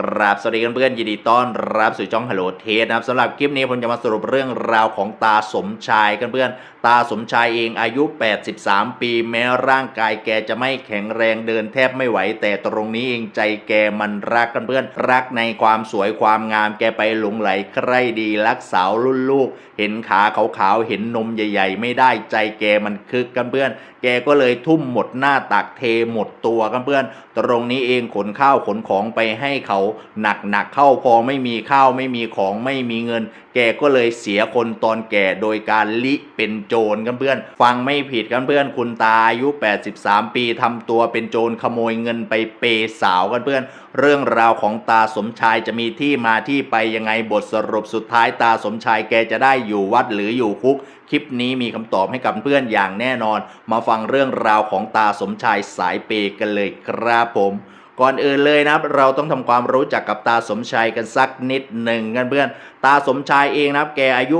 กราบสวัสดีกันเพื่อนยินดีต้อนรับสู่ช่องฮัลโหลเทสนะครับสำหรับคลิปนี้ผมจะมาสรุปเรื่องราวของตาสมชายกันเพื่อนตาสมชายเองอายุ 83 ปี แม้ร่างกายแกจะไม่แข็งแรงเดินแทบไม่ไหว แต่ตรงนี้เองใจแกมันรักกันเพื่อนรักในความสวยความงามแกไปหลงไหลใครดีรักสาวรุ่นลูก เห็นขาขาวๆเห็นนมใหญ่ ๆ ไม่ได้ใจแกมันคึกกันเพื่อน แกก็เลยทุ่มหมดหน้าตักเทหมดตัวกันเพื่อน ตรงนี้เองขนข้าวขนของไปให้เขาหนักๆเข้าพอไม่มีข้าวไม่มีของไม่มีเงิน แกก็เลยเสียคนตอนแก่โดยการลิเป็นโจรกันเพื่อน ฟังไม่ผิดกันเพื่อน คุณตาอายุ 83 ปีทำตัวเป็นโจรขโมยเงินไปเปย์สาวกันเพื่อน เรื่องราวของตาสมชายจะมีที่มาที่ไปยังไงบทสรุปสุดท้ายตาสมชายแกจะได้อยู่วัดหรืออยู่คุกคลิปนี้มีคำตอบให้กับเพื่อนอย่างแน่นอน มาฟังเรื่องราวของตาสมชายสายเปย์กันเลยครับผม ก่อนอื่นเลยนะครับ เราต้องทำความรู้จักกับตาสมชัยกันสักนิดหนึ่งกันเพื่อน ตาสมชายเองนะครับ แกอายุ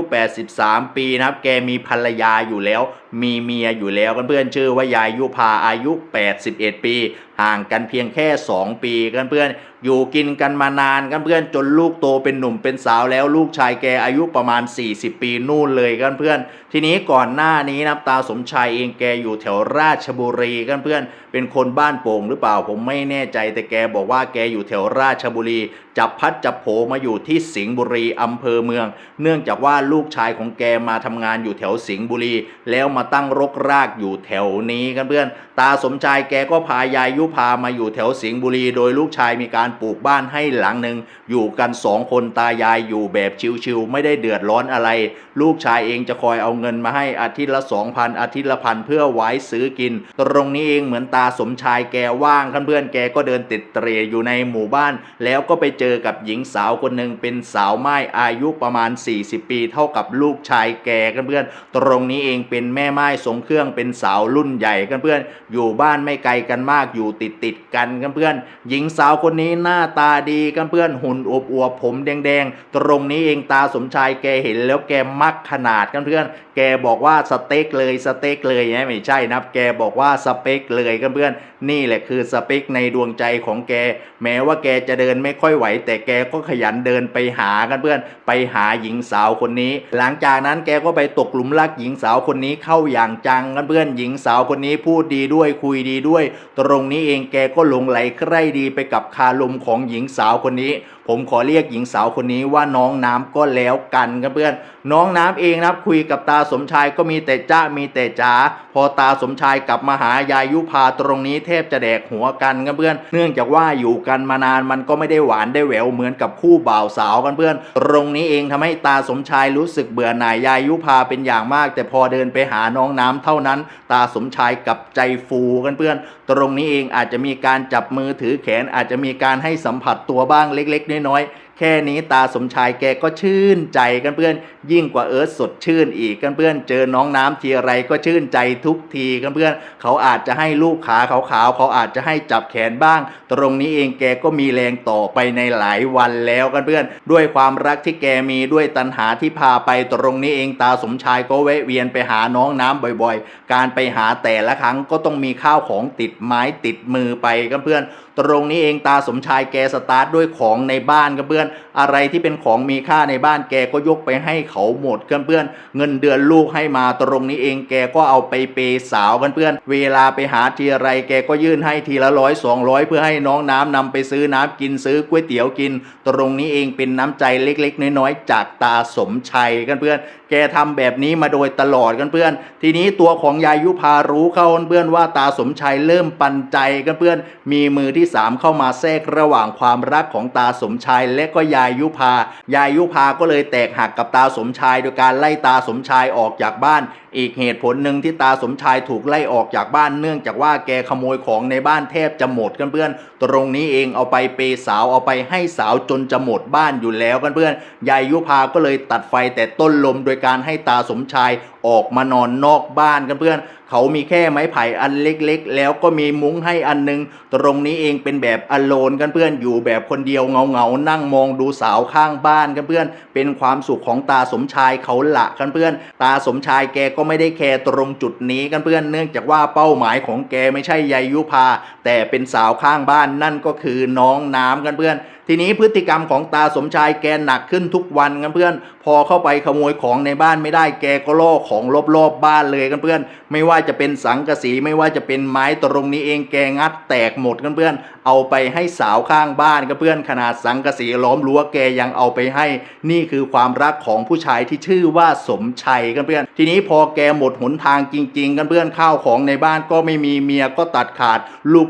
83 ปีนะครับ แกมีภรรยาอยู่แล้ว มีเมียอยู่แล้วกันเพื่อนชื่อว่ายายยุพาอายุ 81 ปี ห่างกันเพียงแค่ 2 ปีกันเพื่อนอยู่กินกันมานานกันเพื่อนจนลูกโตเป็นหนุ่มเป็นสาวแล้วลูกชายแกอายุประมาณ 40 ปีนู่นเลยกันเพื่อน ทีนี้ก่อนหน้านี้นะครับตาสมชายเองแกอยู่แถวราชบุรีกันเพื่อนเป็นคนบ้านโป่งหรือเปล่าผมไม่แน่ใจแต่แกบอกว่าแกอยู่แถวราชบุรี จับพัดจับโผมาอยู่ที่สิงห์บุรีอำเภอเมือง เนื่องจากว่าลูกชายของแกมาทำงานอยู่แถวสิงห์บุรี แล้วมาตั้งรกรากอยู่แถวนี้กันเพื่อน ตาสมชายแกก็พายายยุพามาอยู่แถวสิงห์บุรี โดยลูกชายมีการปลูกบ้านให้หลังหนึ่งอยู่กันสองคนตายายอยู่แบบชิวๆไม่ได้เดือดร้อนอะไร ลูกชายเองจะคอยเอาเงินมาให้อาทิตย์ละสองพันอาทิตย์ละพันเพื่อไว้ซื้อกิน ตรงนี้เองเหมือนตาสมชายแกว่างกันเพื่อนแกก็เดินติดเตรอยู่ในหมู่บ้าน แล้วก็ไปเจออกับหญิงสาวคนหนึ่งเป็นสาวไม้อายุประมาณ 40 ปี เท่ากับลูกชายแกกันเพื่อน ตรงนี้เองเป็นแม่ไม้ทรงเครื่องเป็นสาวรุ่นใหญ่กันเพื่อน อยู่บ้านไม่ไกลกันมากอยู่ติดติดกันกันเพื่อน หญิงสาวคนนี้หน้าตาดีกันเพื่อนหุ่นอวบอวบผมแดงๆ ตรงนี้เองตาสมชายแกเห็นแล้วแกมักขนาดกันเพื่อน แกบอกว่าสเต็กเลยสเต็กเลยนะไม่ใช่นะแกบอกว่าสเปคเลยกันเพื่อน นี่แหละคือสเปคในดวงใจของแก แม้ว่าแกจะเดินไม่ค่อยไหวแต่แกก็ขยันเดินไปหากันเพื่อน ไปหาหญิงสาวคนนี้ หลังจากนั้นแกก็ไปตกหลุมรักหญิงสาวคนนี้เข้าอย่างจังกันเพื่อนหญิงสาวคนนี้พูดดีด้วยคุยดีด้วย ตรงนี้เองแกก็หลงไหลใคร่ดีไปกับคารมของหญิงสาวคนนี้ ผมขอเรียกหญิงสาวคนนี้ว่าน้องน้ำก็แล้วกันกันเพื่อน น้องน้ำเองนะครับคุยกับตาสมชายก็มีแต่จ้ามีแต่จ๋าพอตาสมชายกลับมาหายายุพาตรงนี้แทบจะแดกหัวกันกันเพื่อน เนื่องจากว่าอยู่กันมานานมันก็ไม่ได้หวานได้แหววเหมือนกับคู่บ่าวสาวกันเพื่อน ตรงนี้เองทำให้ตาสมชายรู้สึกเบื่อหน่ายยายุพาเป็นอย่างมาก แต่พอเดินไปหาน้องน้ำเท่านั้น ตาสมชายกับใจฟูกันเพื่อน ตรงนี้เองอาจจะมีการจับมือถือแขนอาจจะมีการให้สัมผัสตัวบ้างเล็กๆน้อยๆ แค่นี้ตาสมชายแกก็ชื่นใจกันเพื่อน ยิ่งกว่าเอิร์ธสดชื่นอีกกันเพื่อน เจอน้องน้ำทีไรก็ชื่นใจทุกทีกันเพื่อน เขาอาจจะให้ลูกขาขาวๆเขาอาจจะให้จับแขนบ้าง ตรงนี้เองแกก็มีแรงต่อไปในหลายวันแล้วกันเพื่อน ด้วยความรักที่แกมีด้วยตัณหาที่พาไปตรงนี้เองตาสมชายก็แวะเวียนไปหาน้องน้ำบ่อยๆ การไปหาแต่ละครั้งก็ต้องมีข้าวของติดไม้ติดมือไปกันเพื่อน ตรงนี้เองตาสมชายแกสตาร์ทด้วยของในบ้านกันเพื่อน อะไรที่เป็นของมีค่าในบ้านแกก็ยกไปให้เขาหมดกันเพื่อน เงินเดือนลูกให้มาตรงนี้เองแกก็เอาไปเปย์สาวกันเพื่อน เวลาไปหาทีไรแกก็ยื่นให้ทีละร้อยสองร้อยเพื่อให้น้องน้ำนำไปซื้อน้ำกินซื้อก๋วยเตี๋ยวกิน ตรงนี้เองเป็นน้ำใจเล็กๆ น้อยๆ จากตาสมชัยกันเพื่อน แกทำแบบนี้มาโดยตลอดกันเพื่อน ทีนี้ตัวของยายุพารู้เข้ากันเพื่อนว่าตาสมชัยเริ่มปันใจกันเพื่อน มีมือที่สามเข้ามาแทรกระหว่างความรักของตาสมชัยและก็ยายยุพายายยุพาก็เลยแตกหักกับตาสมชาย โดยการไล่ตาสมชายออกจากบ้าน อีกเหตุผลหนึ่งที่ตาสมชายถูกไล่ออกจากบ้านเนื่องจากว่าแกขโมยของในบ้านแทบจะหมดกันเพื่อน ตรงนี้เองเอาไปเปย์สาวเอาไปให้สาวจนจะหมดบ้านอยู่แล้วกันเพื่อนยายยุพาก็เลยตัดไฟแต่ต้นลมโดยการให้ตาสมชาย ออกมานอนนอกบ้านกันเพื่อนเขามีแค่ไม้ไผ่อันเล็กๆ แล้วก็มีมุ้งให้อันหนึง ตรงนี้เองเป็นแบบอโลนกันเพื่อนอยู่แบบคนเดียวเงาๆนั่งมองดูสาวข้างบ้านกันเพื่อน เป็นความสุขของตาสมชายเขาละกันเพื่อน ตาสมชายแกก็ไม่ได้แคร์ตรงจุดนี้กันเพื่อนเนื่องจากว่าเป้าหมายของแกไม่ใช่ยายยุพาแต่เป็นสาวข้างบ้านนั่นก็คือน้องน้ำกันเพื่อน ทีนี้พฤติกรรมของตาสมชายแกหนักขึ้นทุกวันกันเพื่อน พอเข้าไปขโมยของในบ้านไม่ได้แกก็ล่อของรอบๆบบ้านเลยกันเพื่อน ไม่ว่าจะเป็นสังกะสีไม่ว่าจะเป็นไม้ตรงนี้เองแกงัดแตกหมดกันเพื่อน เอาไปให้สาวข้างบ้านกันเพื่อนขนาดสังกะสีล้อมรั้วแกยังเอาไปให้ นี่คือความรักของผู้ชายที่ชื่อว่าสมชัยกันเพื่อน ทีนี้พอแกหมดหนทางจริง ๆ กันเพื่อนข้าวของในบ้านก็ไม่มีเมียก็ตัดขาด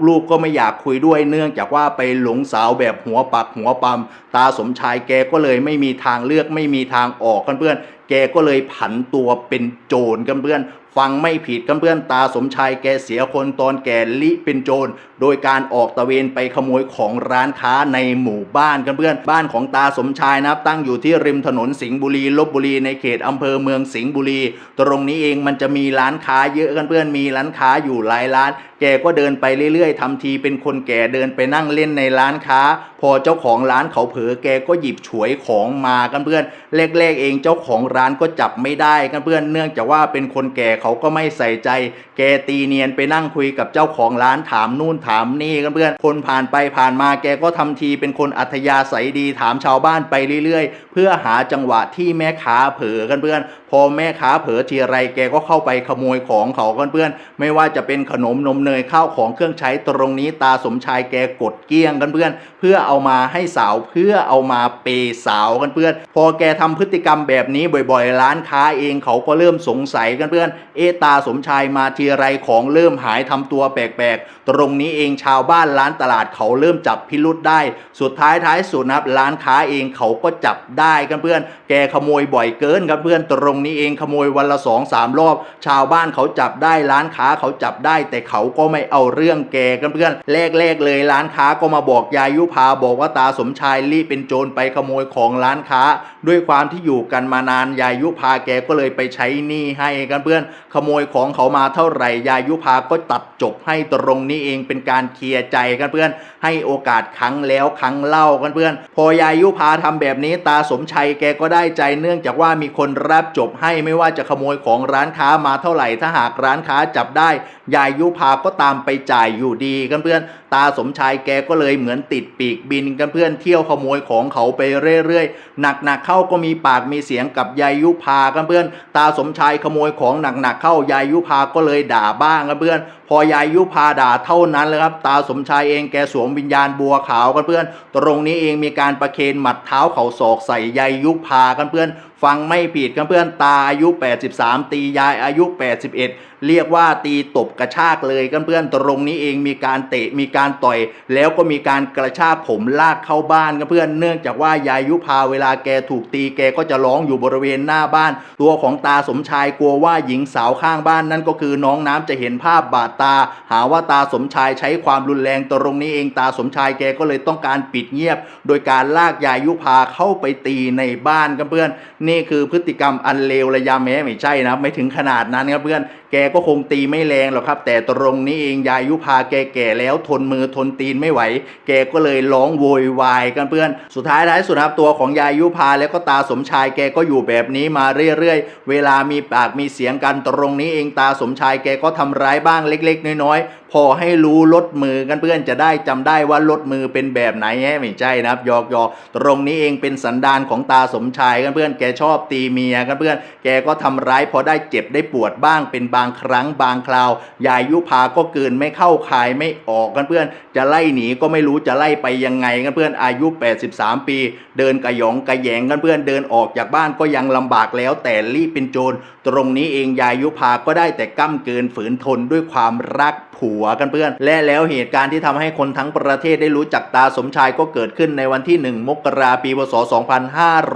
ลูกๆก็ไม่อยากคุยด้วยเนื่องจากว่าไปหลงสาวแบบหัวปักหัวปั๊มตาสมชายแกก็เลยไม่มีทางเลือกไม่มีทางออกกันเพื่อนแกก็เลยผันตัวเป็นโจรกันเพื่อน ฟังไม่ผิดกันเพื่อนตาสมชายแกเสียคนตอนแกลิเป็นโจร โดยการออกตะเวนไปขโมยของร้านค้าในหมู่บ้านกันเพื่อนบ้านของตาสมชายนะครับตั้งอยู่ที่ริมถนนสิงห์บุรีลบบุรีในเขตอำเภอเมืองสิงห์บุรี ตรงนี้เองมันจะมีร้านค้าเยอะกันเพื่อนมีร้านค้าอยู่หลายร้าน แกก็เดินไปเรื่อยๆทำทีเป็นคนแก่เดินไปนั่งเล่นในร้านค้า พอเจ้าของร้านเขาเผลอแกก็หยิบฉวยของมากันเพื่อนแรกๆเองเจ้าของร้านก็จับไม่ได้กันเพื่อนเนื่องจากว่าเป็นคนแก่เขาาก็ไม่ใส่ใจ แกตีเนียนไปนั่งคุยกับเจ้าของร้านถามนู่นถามนี่กันเพื่อนคนผ่านไปผ่านมาแกก็ทำทีเป็นคนอัธยาศัยดีถามชาวบ้านไปเรื่อยๆ เพื่อหาจังหวะที่แม่ค้าเผลอกันเพื่อน พอแม่ค้าเผลอทีไรแกก็เข้าไปขโมยของเขากันเพื่อน ไม่ว่าจะเป็นขนมนมเนยข้าวของเครื่องใช้ตรงนี้ตาสมชายแกกดเกี้ยงกันเพื่อน เพื่อเอามาให้สาวเพื่อเอามาเปย์สาวกันเพื่อน พอแกทำพฤติกรรมแบบนี้บ่อยๆ ร้านค้าเองเขาก็เริ่มสงสัยกันเพื่อนเอตาสมชายมาทีไรของเริ่มหายทำตัวแปลกๆ ตรงนี้เองชาวบ้านร้านตลาดเขาเริ่มจับพิรุษได้ สุดท้ายท้ายสุดนะครับร้านค้าเองเขาก็จับได้กันเพื่อน แกขโมยบ่อยเกินครับเพื่อน ตรงนี้เองขโมยวันละสองสามรอบ ชาวบ้านเขาจับได้ร้านค้าเขาจับได้ แต่เขาก็ไม่เอาเรื่องแกกันเพื่อนแรกๆเลยร้านค้าก็มาบอกยายยุพาบอกว่าตาสมชายรีบเป็นโจรไปขโมยของร้านค้า ด้วยความที่อยู่กันมานานยายยุพาแกก็เลยไปใช้หนี้ให้กันเพื่อน โมยของเขามาเท่าไหร่ยายยุพาก็ตัดจบให้ตรงนี้เองเป็นการเคลียร์ใจกันเพื่อน ให้โอกาสครั้งแล้วครั้งเล่ากันเพื่อน พอยายยุพาทำแบบนี้ตาสมชัยแกก็ได้ใจเนื่องจากว่ามีคนรับจบให้ไม่ว่าจะขโมยของร้านค้ามาเท่าไหร่ถ้าหากร้านค้าจับได้ ยายยุพาก็ตามไปจ่ายอยู่ดีกันเพื่อน ตาสมชายแกก็เลยเหมือนติดปีกบินกันเพื่อนเที่ยวขโมยของเขาไปเรื่อยๆหนักๆเข้าก็มีปากมีเสียงกับยายยุพากันเพื่อน ตาสมชายขโมยของหนักๆเข้ายายยุพาก็เลยด่าบ้างกันเพื่อน พอยายยุพาด่าเท่านั้นเลยครับ ตาสมชายเองแกสวมวิญญาณบัวขาวกันเพื่อน ตรงนี้เองมีการประเคนหมัดเท้าเข่าศอกใส่ยายยุพากันเพื่อนฟังไม่ผิดกันเพื่อนตาอายุ 83 ตียายอายุ 81 เรียกว่าตีตบกระชากเลยกันเพื่อนตรงนี้เองมีการเตะมีการต่อย แล้วก็มีการกระชากผมลากเข้าบ้านกันเพื่อนเนื่องจากว่ายายยุพาเวลาแกถูกตีแกก็จะร้องอยู่บริเวณหน้าบ้าน ตัวของตาสมชายกลัวว่าหญิงสาวข้างบ้านนั่นก็คือน้องน้ำจะเห็นภาพบาดตา หาว่าตาสมชายใช้ความรุนแรงตรงนี้เองตาสมชายแกก็เลยต้องการปิดเงียบ โดยการลากยายยุพาเข้าไปตีในบ้านกันเพื่อนนี่คือพฤติกรรมอันเลวระยะแม้ไม่ใช่นะไม่ถึงขนาดนั้นครับเพื่อนแกก็คงตีไม่แรงหรอกครับ แต่ตรงนี้เองยายยุพาแกแก่แล้วทนมือทนตีนไม่ไหว แกก็เลยร้องโวยวายกันเพื่อน สุดท้ายท้ายสุดครับตัวของยายยุพาแล้วก็ตาสมชายแกก็อยู่แบบนี้มาเรื่อยๆ เวลามีปากมีเสียงกันตรงนี้เองตาสมชายแกก็ทำร้ายบ้างเล็ก ๆ น้อยๆ พอให้รู้ลดมือกันเพื่อนจะได้จำได้ว่าลดมือเป็นแบบไหนแฮะไม่ใช่นะครับยอกยอกตรงนี้เองเป็นสันดานของตาสมชายกันเพื่อนแกชอบตีเมียกันเพื่อน แกก็ทำร้ายพอได้เจ็บได้ปวดบ้างเป็นบางครั้งบางคราว ยายยุพาก็เกินไม่เข้าคายไม่ออกกันเพื่อน จะไล่หนีก็ไม่รู้จะไล่ไปยังไงกันเพื่อนอายุ 83 ปี เดินกระยองกระแยงกันเพื่อนเดินออกจากบ้านก็ยังลำบากแล้วแต่รีบเป็นโจร ตรงนี้เองยายยุพาก็ได้แต่ก้ำเกินฝืนทนด้วยความรักผัวกันเพื่อน และแล้วเหตุการณ์ที่ทำให้คนทั้งประเทศได้รู้จักตาสมชายก็เกิดขึ้นในวันที่ 1 มกราปีพศ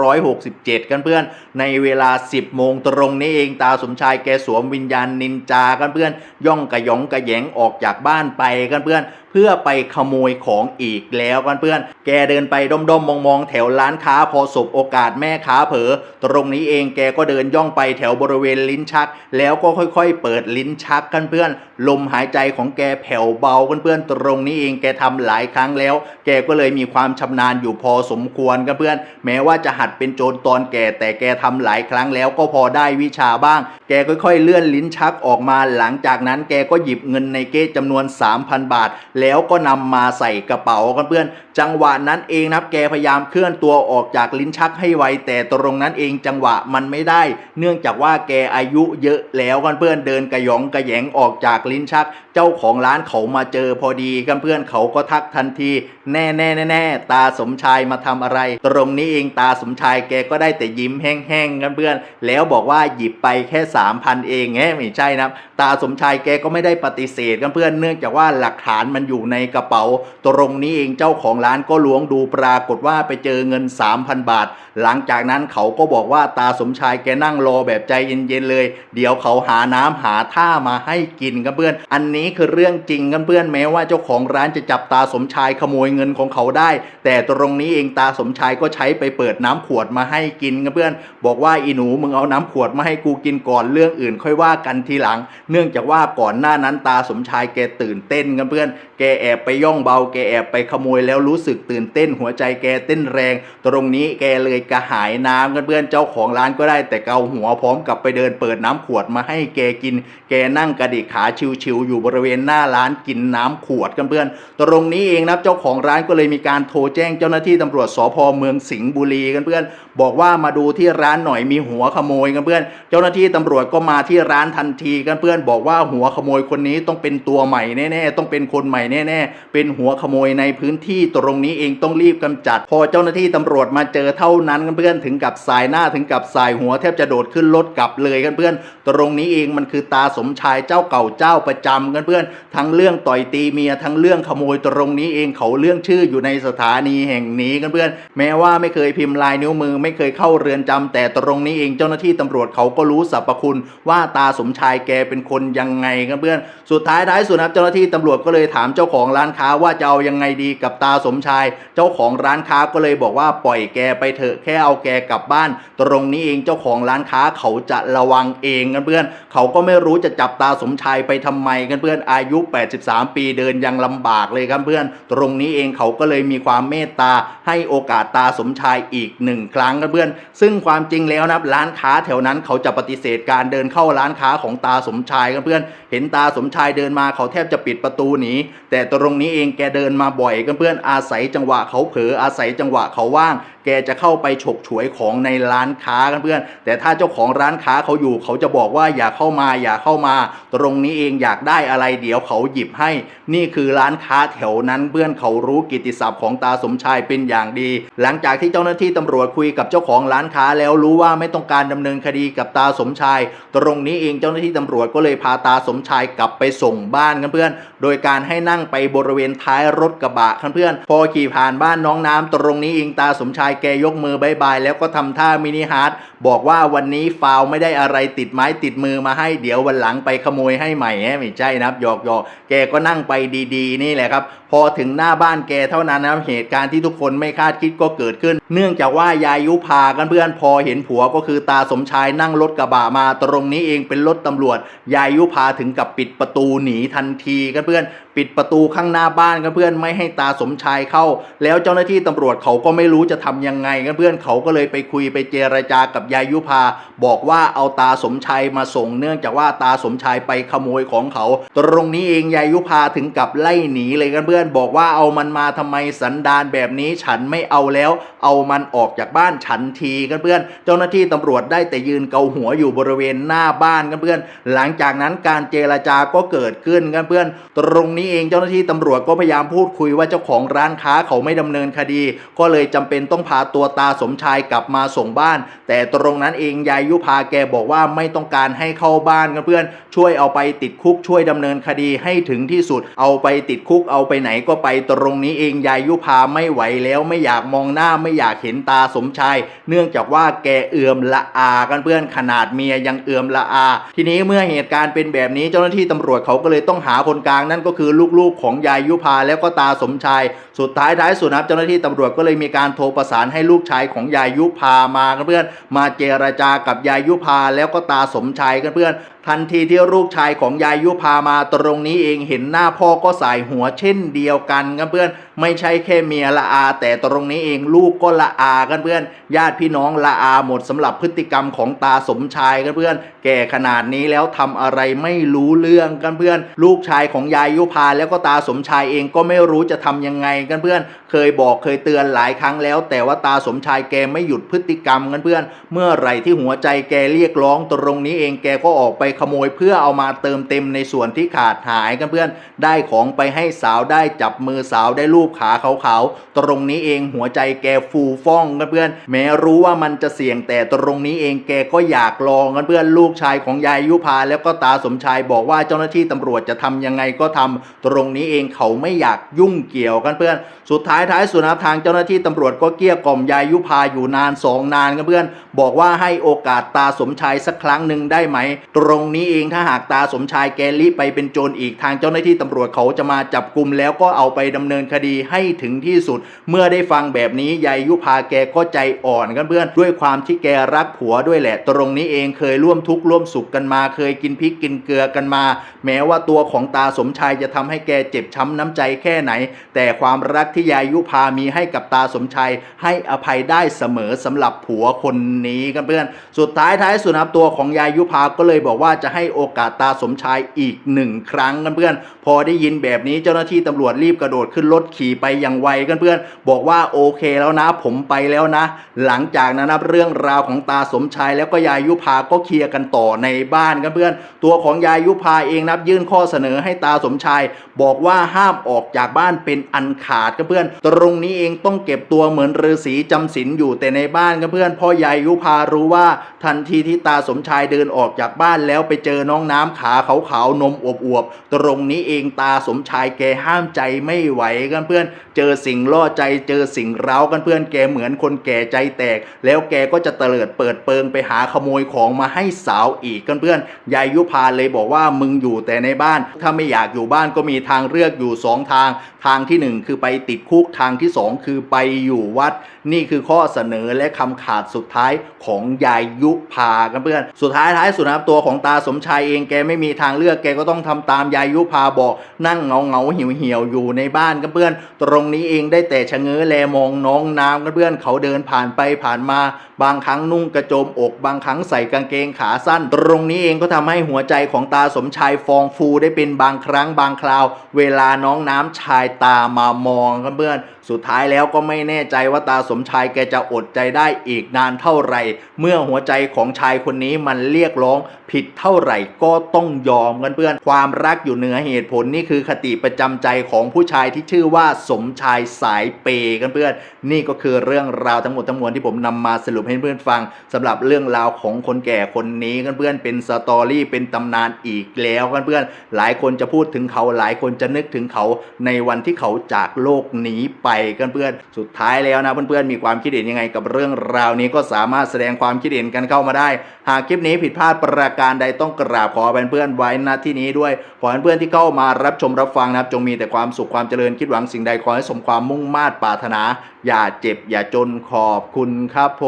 2567 กันเพื่อน ในเวลา 10 โมงตรงนี้เองตาสมชายแกสวมวิญญาณนินจากันเพื่อน ย่องกระยองกระแยงออกจากบ้านไปกันเพื่อน เพื่อไปขโมยของอีกแล้วเพื่อนแกเดินไปด้อมๆมองๆ แถวร้านค้าพอสบโอกาสแม่ค้าเผลอตรงนี้เองแกก็เดินย่องไปแถวบริเวณลิ้นชัก แล้วก็ค่อยๆ เปิดลิ้นชักกันเพื่อนลมหายใจของแกแผ่วเบาเพื่อนตรงนี้เองแกทำหลายครั้งแล้ว แกก็เลยมีความชำนาญอยู่พอสมควรกันเพื่อน แม้ว่าจะหัดเป็นโจรตอนแก่แต่แกทำหลายครั้งแล้วก็พอได้วิชาบ้าง แกค่อยๆ เลื่อนลิ้นชักออกมาหลังจากนั้นแกก็หยิบเงินในเก๊จำนวน 3,000 บาทแล้วก็นำมาใส่กระเป๋ากันเพื่อน จังหวะนั้นเองนะครับแกพยายามเคลื่อนตัวออกจากลิ้นชักให้ไวแต่ตรงนั้นเองจังหวะมันไม่ได้ เนื่องจากว่าแกอายุเยอะแล้วกันเพื่อนเดินกระยองกระแหยงออกจากลิ้นชัก เจ้าของร้านเขามาเจอพอดีกันเพื่อนเขาก็ทักทันที แน่แน่แน่แน่ตาสมชายมาทำอะไร ตรงนี้เองตาสมชายแกก็ได้แต่ยิ้มแห้งๆกันเพื่อน แล้วบอกว่าหยิบไปแค่ 3,000 เองแงไม่ใช่นะตาสมชายแกก็ไม่ได้ปฏิเสธกันเพื่อนเนื่องจากว่าหลักฐานมันอยู่ในกระเป๋า ตรงนี้เองเจ้าของร้านก็ล้วงดูปรากฏว่าไปเจอเงิน 3,000 บาท หลังจากนั้นเขาก็บอกว่าตาสมชายแกนั่งรอแบบใจเย็นๆเลย เดี๋ยวเขาหาน้ำหาท่ามาให้กินกันเพื่อน อันนี้คือเรื่องจริงกันเพื่อนแม้ว่าเจ้าของร้านจะจับตาสมชายขโมยเงินของเขาได้ แต่ตรงนี้เองตาสมชายก็ใช้ไปเปิดน้ำขวดมาให้กินกันเพื่อน บอกว่าอีหนูมึงเอาน้ำขวดมาให้กูกินก่อนเรื่องอื่น ค่อยว่ากันทีหลัง เนื่องจากว่าก่อนหน้านั้นตาสมชายแกตื่นเต้นกันเพื่อน แกแกแอบไปย่องเบา แกแอบไปขโมยแล้วรู้สึกตื่นเต้นหัวใจแกเต้นแรง ตรงนี้แกเลยกระหายน้ำกันเพื่อนเจ้าของร้านก็ได้แต่เกาหัวพร้อมกับไปเดินเปิดน้ำขวดมาให้แกกิน แกนั่งกระดิกขาชิวๆอยู่บริเวณหน้าร้านกินน้ำขวดกันเพื่อน ตรงนี้เองนะเจ้าของร้านก็เลยมีการโทรแจ้งเจ้าหน้าที่ตำรวจสพเมืองสิงห์บุรีกันเพื่อน บอกว่ามาดูที่ร้านหน่อยมีหัวขโมยกันเพื่อน เจ้าหน้าที่ตำรวจก็มาที่ร้านทันทีกันเพื่อน บอกว่าหัวขโมยคนนี้ต้องเป็นตัวใหม่แน่ๆต้องเป็นคนใหม่แน่ ๆ เป็นหัวขโมยในพื้นที่ตรงนี้เองต้องรีบกำจัด พอเจ้าหน้าที่ตำรวจมาเจอเท่านั้นกันเพื่อนถึงกับสายหน้าถึงกับสายหัวแทบจะโดดขึ้นรถกลับเลยกันเพื่อน ตรงนี้เองมันคือตาสมชายเจ้าเก่าเจ้าประจำกันเพื่อน ทั้งเรื่องต่อยตีเมียทั้งเรื่องขโมยตรงนี้เองเขาเรื่องชื่ออยู่ในสถานีแห่งนี้กันเพื่อน แม้ว่าไม่เคยพิมพ์ลายนิ้วมือ ไม่เคยเข้าเรือนจำแต่ตรงนี้เองเจ้าหน้าที่ตำรวจเขาก็รู้สรรพคุณ ว่าตาสมชายแกเป็นคนยังไงกันเพื่อน สุดท้ายท้ายสุดนะเจ้าหน้าที่ตำรวจก็เลยถามเจ้า้าของร้านค้าว่าจะเอายังไงดีกับตาสมชาย เจ้าของร้านค้าก็เลยบอกว่าปล่อยแกไปเถอะแค่เอาแกกลับบ้าน ตรงนี้เองเจ้าของร้านค้าเขาจะระวังเองกันเพื่อน เขาก็ไม่รู้จะจับตาสมชายไปทำไมกันเพื่อนอายุ 83 ปีเดินยังลำบากเลยครับเพื่อน ตรงนี้เองเขาก็เลยมีความเมตตาให้โอกาสตาสมชายอีกหนึ่งครั้งกันเพื่อน ซึ่งความจริงแล้วนะร้านค้าแถวนั้นเขาจะปฏิเสธการเดินเข้าร้านค้าของตาสมชายกันเพื่อน เห็นตาสมชายเดินมาเขาแทบจะปิดประตูหนีแต่ตรงนี้เองแกเดินมาบ่อยกันเพื่อนอาศัยจังหวะเขาเผลออาศัยจังหวะเขาว่างแกจะเข้าไปฉกฉวยของในร้านค้ากันเพื่อน แต่ถ้าเจ้าของร้านค้าเขาอยู่ เขาจะบอกว่าอย่าเข้ามาอย่าเข้ามา ตรงนี้เองอยากได้อะไรเดี๋ยวเขาหยิบให้ นี่คือร้านค้าแถวนั้นเพื่อนเขารู้กิตติศัพท์ของตาสมชายเป็นอย่างดี หลังจากที่เจ้าหน้าที่ตำรวจคุยกับเจ้าของร้านค้าแล้วรู้ว่าไม่ต้องการดำเนินคดีกับตาสมชาย ตรงนี้เองเจ้าหน้าที่ตำรวจก็เลยพาตาสมชายกลับไปส่งบ้านกันเพื่อน โดยการให้นั่งไปบริเวณท้ายรถกระบะกันเพื่อน พอขี่ผ่านบ้านน้องน้ำตรงนี้เองตาสมชายแกยกมือบายบายแล้วก็ทำท่ามินิฮาร์ดบอกว่าวันนี้ฟาวไม่ได้อะไรติดไม้ติดมือมาให้เดี๋ยววันหลังไปขโมยให้ใหม่ไม่ใช่นะครับหยอกหยอกแกก็นั่งไปดีๆ นี่แหละครับ พอถึงหน้าบ้านแกเท่านั้นนะครับเหตุการณ์ที่ทุกคนไม่คาดคิดก็เกิดขึ้น เนื่องจากว่ายายุพากันเพื่อนพอเห็นผัวก็คือตาสมชายนั่งรถกระบะมาตรงนี้เองเป็นรถตำรวจ ยายุพาถึงกับปิดประตูหนีทันทีกันเพื่อนปิดประตูข้างหน้าบ้านกันเพื่อนไม่ให้ตาสมชายเข้า แล้วเจ้าหน้าที่ตำรวจเขาก็ไม่รู้จะทำยังไงกันเพื่อนเขาก็เลยไปคุยไปเจรจากับยายุพา บอกว่าเอาตาสมชายมาส่งเนื่องจากว่าตาสมชายไปขโมยของเขา ตรงนี้เองยายุพาถึงกับไล่หนีเลยกันเพื่อนบอกว่าเอามันมาทำไมสันดานแบบนี้ฉันไม่เอาแล้ว เอามันออกจากบ้านฉันทีกันเพื่อน เจ้าหน้าที่ตำรวจได้แต่ยืนเกาหัวอยู่บริเวณหน้าบ้านกันเพื่อน หลังจากนั้นการเจรจาก็เกิดขึ้นกันเพื่อน ตรงนี้นี่เองเจ้าหน้าที่ตำรวจก็พยายามพูดคุยว่าเจ้าของร้านค้าเขาไม่ดำเนินคดี ก็เลยจำเป็นต้องพาตัวตาสมชายกลับมาส่งบ้าน แต่ตรงนั้นเองยายยุพาแกบอกว่าไม่ต้องการให้เข้าบ้านกันเพื่อน ช่วยเอาไปติดคุกช่วยดำเนินคดีให้ถึงที่สุด เอาไปติดคุกเอาไปไหนก็ไปตรงนี้เองยายยุพาไม่ไหวแล้วไม่อยากมองหน้าไม่อยากเห็นตาสมชาย เนื่องจากว่าแกเอื่อมละอากันเพื่อนขนาดเมียยังเอื่อมละอา ทีนี้เมื่อเหตุการณ์เป็นแบบนี้เจ้าหน้าที่ตำรวจเขาก็เลยต้องหาคนกลางนั่นก็คือลูกๆของยายยุพาแล้วก็ตาสมชาย สุดท้ายท้ายสุดนะครับเจ้าหน้าที่ตำรวจก็เลยมีการโทรประสานให้ลูกชายของยายยุพามากันเพื่อนมาเจรจากับยายยุพาแล้วก็ตาสมชายกันเพื่อนทันทีที่ลูกชายของยายยุพามาตรงนี้เองเห็นหน้าพ่อก็สายหัวเช่นเดียวกันครับเพื่อนไม่ใช่แค่เมียละอา แต่ตรงนี้เองลูกก็ละอากันเพื่อน ญาติพี่น้องละอาหมดสำหรับพฤติกรรมของตาสมชายกันเพื่อน แก่ขนาดนี้แล้วทำอะไรไม่รู้เรื่องกันเพื่อน ลูกชายของยายยุพาแล้วก็ตาสมชายเองก็ไม่รู้จะทำยังไงกันเพื่อน เคยบอกเคยเตือนหลายครั้งแล้ว แต่ว่าตาสมชายแกไม่หยุดพฤติกรรมกันเพื่อน เมื่อไหร่ที่หัวใจแกเรียกร้องตรงนี้เองแกก็ออกไปขโมยเพื่อเอามาเติมเต็มในส่วนที่ขาดหายกันเพื่อนได้ของไปให้สาวได้จับมือสาวได้รูปขาขาวๆตรงนี้เองหัวใจแกฟูฟ่องกันเพื่อน แม้รู้ว่ามันจะเสี่ยงแต่ตรงนี้เองแกก็อยากลองกันเพื่อนลูกชายของยายยุพาแล้วก็ตาสมชายบอกว่าเจ้าหน้าที่ตำรวจจะทำยังไงก็ทำตรงนี้เองเขาไม่อยากยุ่งเกี่ยวกันเพื่อน สุดท้ายท้ายสุดนะทางเจ้าหน้าที่ตำรวจก็เกลี้ยกล่อมยายยุพาอยู่นานสองนานกันเพื่อน บอกว่าให้โอกาสตาสมชายสักครั้งหนึ่งได้ไหม ตรงงนี้เองถ้าหากตาสมชายแกลิไปเป็นโจรอีกทางเจ้าหน้าที่ตำรวจเขาจะมาจับกลุ่มแล้วก็เอาไปดำเนินคดีให้ถึงที่สุด เมื่อได้ฟังแบบนี้ยายยุพาแกก็ใจอ่อนกันเพื่อน ด้วยความที่แกรักผัวด้วยแหละ ตรงนี้เองเคยร่วมทุกข์ร่วมสุขกันมา เคยกินพริกกินเกลือกันมา แม้ว่าตัวของตาสมชายจะทำให้แกเจ็บช้ำน้ำใจแค่ไหน แต่ความรักที่ยายยุพามีให้กับตาสมชายให้อภัยได้เสมอสำหรับผัวคนนี้กันเพื่อน สุดท้ายท้ายสุดนะครับตัวของยายยุพาก็เลยบอกว่าจะให้โอกาสตาสมชายอีกหนึ่งครั้งกันเพื่อน พอได้ยินแบบนี้เจ้าหน้าที่ตำรวจรีบกระโดดขึ้นรถขี่ไปอย่างไวกันเพื่อน บอกว่าโอเคแล้วนะ ผมไปแล้วนะ หลังจากนั้นนะเรื่องราวของตาสมชายแล้วก็ยายยุพาก็เคลียร์กันต่อในบ้านกันเพื่อน ตัวของยายยุพาเองนับยื่นข้อเสนอให้ตาสมชาย บอกว่าห้ามออกจากบ้านเป็นอันขาดกันเพื่อน ตรงนี้เองต้องเก็บตัวเหมือนฤาษีจำศีลอยู่แต่ในบ้านกันเพื่อนพ่อยายยุพารู้ว่าทันทีที่ตาสมชายเดินออกจากบ้านแล้วไปเจอน้องน้ำขาขาวๆนมอวบๆ ตรงนี้เองตาสมชายแกห้ามใจไม่ไหวกันเพื่อน เจอสิ่งล่อใจเจอสิ่งเร้ากันเพื่อนแกเหมือนคนแก่ใจแตก แล้วแกก็จะเตลิดเปิดเปิงไปหาขโมยของมาให้สาวอีกกันเพื่อนยายยุพาเลยบอกว่ามึงอยู่แต่ในบ้าน ถ้าไม่อยากอยู่บ้านก็มีทางเลือกอยู่สองทาง ทางที่หนึ่งคือไปติดคุกทางที่สองคือไปอยู่วัด นี่คือข้อเสนอและคำขาดสุดท้ายของยายยุพากันเพื่อน สุดท้ายท้ายสุดนะครับตัวของตาสมชายเองแกไม่มีทางเลือกแกก็ต้องทำตามยายยุพาบอกนั่งเงาเงาเหี่ยวเหี่ยวอยู่ในบ้านกันเพื่อน ตรงนี้เองได้แต่ชะเง้อแลมองน้องน้ำกันเพื่อนเขาเดินผ่านไปผ่านมา บางครั้งนุ่งกระโจมอก บางครั้งใส่กางเกงขาสั้น ตรงนี้เองก็ทำให้หัวใจของตาสมชายฟองฟูได้เป็นบางครั้งบางคราว เวลาน้องน้ำชายตามามองกันเพื่อนสุดท้ายแล้วก็ไม่แน่ใจว่าตาสมชายแกจะอดใจได้อีกนานเท่าไหร่ เมื่อหัวใจของชายคนนี้มันเรียกร้องผิดเท่าไหร่ก็ต้องยอมกันเพื่อนความรักอยู่เหนือเหตุผลนี่คือคติประจำใจของผู้ชายที่ชื่อว่าสมชายสายเปย์กันเพื่อนนี่ก็คือเรื่องราวทั้งหมดทั้งมวลที่ผมนำมาสรุปให้เพื่อนฟังสำหรับเรื่องราวของคนแก่คนนี้กันเพื่อนเป็นสตอรี่เป็นตำนานอีกแล้วกันเพื่อนหลายคนจะพูดถึงเขาหลายคนจะนึกถึงเขาในวันที่เขาจากโลกนี้ไปเพื่อนสุดท้ายแล้วนะเพื่อนๆมีความคิดเห็นยังไงกับเรื่องราวนี้ก็สามารถแสดงความคิดเห็นกันเข้ามาได้ หากคลิปนี้ผิดพลาดประการใดต้องกราบขอเป็นเพื่อนไว้ณที่นี้ด้วยขอเพื่อนที่เข้ามารับชมรับฟังนะครับจงมีแต่ความสุขความเจริญคิดหวังสิ่งใดขอให้สมความมุ่งมา่ปรารถนา อย่าเจ็บอย่าจนขอบคุณครับผ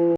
ม